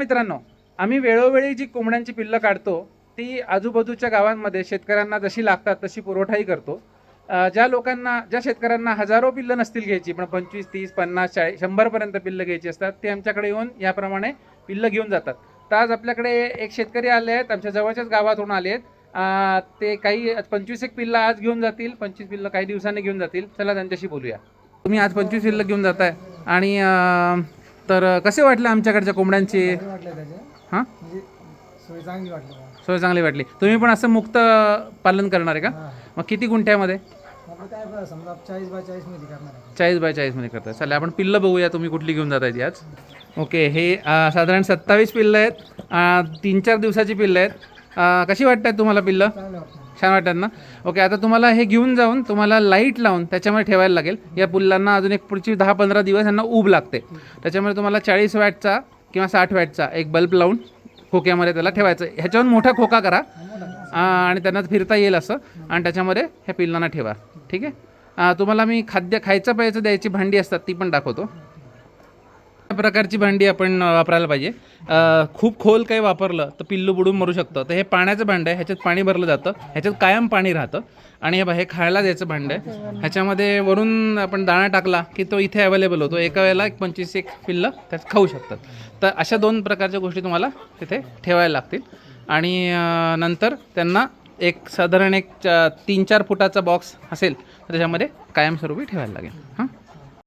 मित्रांनो आम्ही वेळोवेळी जी कोंबड्यांची पिल्लं काढतो ती आजूबाजूच्या गावांमध्ये शेतकऱ्यांना जशी लागतात तशी पुरवठाही करतो. ज्या लोकांना ज्या शेतकऱ्यांना हजारो पिल्लं नसतील घ्यायची पण पंचवीस तीस पन्नास चाळीस शंभरपर्यंत पिल्लं घ्यायची असतात ते आमच्याकडे येऊन याप्रमाणे पिल्लं घेऊन जातात. तर आज आपल्याकडे एक शेतकरी आले आहेत आमच्या जवळच्याच गावातून आले आहेत. ते काही पंचवीस एक पिल्लं आज घेऊन जातील पंचवीस पिल्लं काही दिवसांनी घेऊन जातील. चला त्यांच्याशी बोलूया. तुम्ही आज पंचवीस पिल्लं घेऊन जाताय. आणि तर कसे वाटले आमच्याकडच्या कोंबड्यांची? वाटले हां? म्हणजे सोय चांगली वाटली मला. सोय चांगली वाटली. तुम्ही पण असं मुक्त पालन करणार आहे का? हा. मग किती गुंठ्यामध्ये? आपलं काय बरं, समजा चाळीस बाय चाळीसमध्ये करणार आहे. चाळीस बाय चाळीसमध्ये करताय. चला आपण पिल्लं बघूया तुम्ही कुठली घेऊन जाताय ती आज. ओके हे अं, साधारण सत्तावीस पिल्लं आहेत. तीन चार दिवसाची पिल्लं आहेत. अं, कशी वाटतात तुम्हाला पिल्लं? चांगले वाटतं. छान वाटतात ना? ओके आता तुम्हाला हे घेऊन जाऊन तुम्हाला लाइट लावून त्याच्यामध्ये ठेवायला लागेल. या पुल्लांना अजून एक पुढची दहा पंधरा दिवस यांना ऊब लागते. त्याच्यामुळे तुम्हाला चाळीस वॅटचा किंवा साठ वॅटचा एक बल्ब लावून खोक्यामध्ये त्याला ठेवायचं. ह्याच्यावर मोठा खोका करा. आणि त्यांना फिरता येईल असं. आणि त्याच्यामध्ये ह्या पिल्लांना ठेवा. ठीक आहे? तुम्हाला मी खाद्य खायचं प्यायचं द्यायची भांडी असतात ती पण दाखवतो. प्रकारची भांडी आपण वापरायला पाहिजे. खूप खोल काही वापरलं तर पिल्लू बुडून मरू शकतं. तर हे पाण्याचं भांडं आहे ह्याच्यात पाणी भरलं जातं. ह्याच्यात कायम पाणी राहतं. आणि हे हे खायला द्यायचं भांडं आहे. ह्याच्यामध्ये वरून आपण दाणा टाकला की तो इथे अवेलेबल होतो. एका वेळेला एक पंचवीस एक पिल्लं त्यात खाऊ शकतात. तर अशा दोन प्रकारच्या गोष्टी तुम्हाला तिथे ठेवायला लागतील. आणि नंतर त्यांना एक साधारण एक चा- तीन चार फुटाचा बॉक्स असेल तर त्याच्यामध्ये कायमस्वरूपी ठेवायला लागेल. हां?